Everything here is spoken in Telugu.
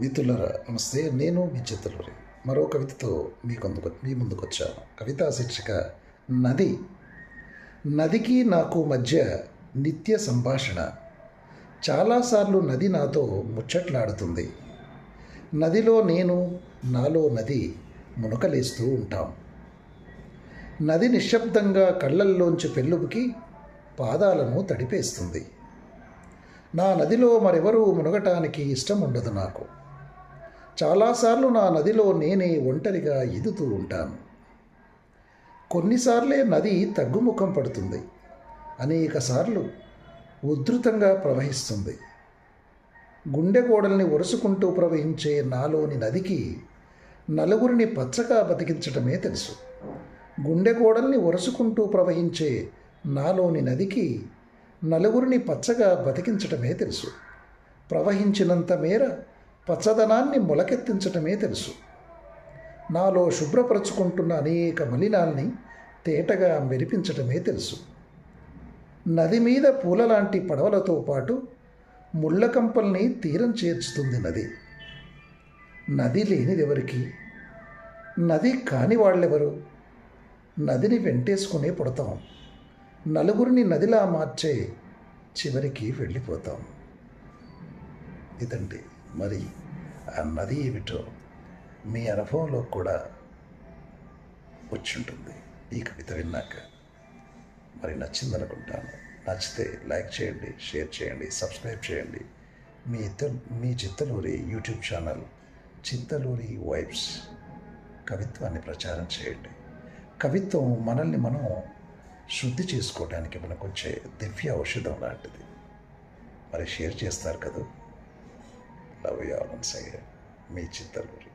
మిత్రులరా నమస్తే. నేను మీ చిత్తులూరి. మరో కవితతో మీ కొందుకు మీ ముందుకు వచ్చాను. కవితా శీర్షిక నది. నదికి నాకు మధ్య నిత్య సంభాషణ. చాలాసార్లు నది నాతో ముచ్చట్లాడుతుంది. నదిలో నేను నాలో నది మునకలేస్తూ ఉంటాం. నది నిశ్శబ్దంగా కళ్ళల్లోంచి పెళ్ళుబుకి పాదాలను తడిపేస్తుంది. నా నదిలో మరెవరూ మునగటానికి ఇష్టం ఉండదు నాకు. చాలాసార్లు నా నదిలో నేనే ఒంటరిగా ఈదుతూ ఉంటాను. కొన్నిసార్లే నది తగ్గుముఖం పడుతుంది. అనేకసార్లు ఉధృతంగా ప్రవహిస్తుంది. గుండె గోడల్ని ఒరుసుకుంటూ ప్రవహించే నాలోని నదికి నలుగురిని పచ్చగా బతికించటమే తెలుసు. గుండె గోడల్ని ఒరుసుకుంటూ ప్రవహించే నాలోని నదికి నలుగురిని పచ్చగా బతికించటమే తెలుసు. ప్రవహించినంత మేర పచ్చదనాన్ని మొలకెత్తించటమే తెలుసు. నాలో శుభ్రపరుచుకుంటున్న అనేక మలినాల్ని తేటగా మెరిపించటమే తెలుసు. నది మీద పూల లాంటి పడవలతో పాటు ముళ్ళకంపల్ని తీరం చేర్చుతుంది నది. నది లేనిదెవరికి? నది కాని వాళ్ళెవరు నదిని వెంటేసుకునే పుడతాం. నలుగురిని నదిలా మార్చే చివరికి వెళ్ళిపోతాం. ఇదండి మరి అన్నది ఏమిటో మీ అనుభవంలో కూడా వచ్చింటుంది ఈ కవిత విన్నాక. మరి నచ్చిందనుకుంటాను. నచ్చితే లైక్ చేయండి షేర్ చేయండి సబ్స్క్రైబ్ చేయండి. మీ ఇద్దరు మీ Chittaluri YouTube channel Chintaluri vibes కవిత్వాన్ని ప్రచారం చేయండి. కవిత్వం మనల్ని మనం శుద్ధి చేసుకోవడానికి మనకు వచ్చే దివ్య ఔషధం లాంటిది. మరి షేర్ చేస్తారు కదా? లవ్ యూ ఆల్ మీ చిత్తలూరి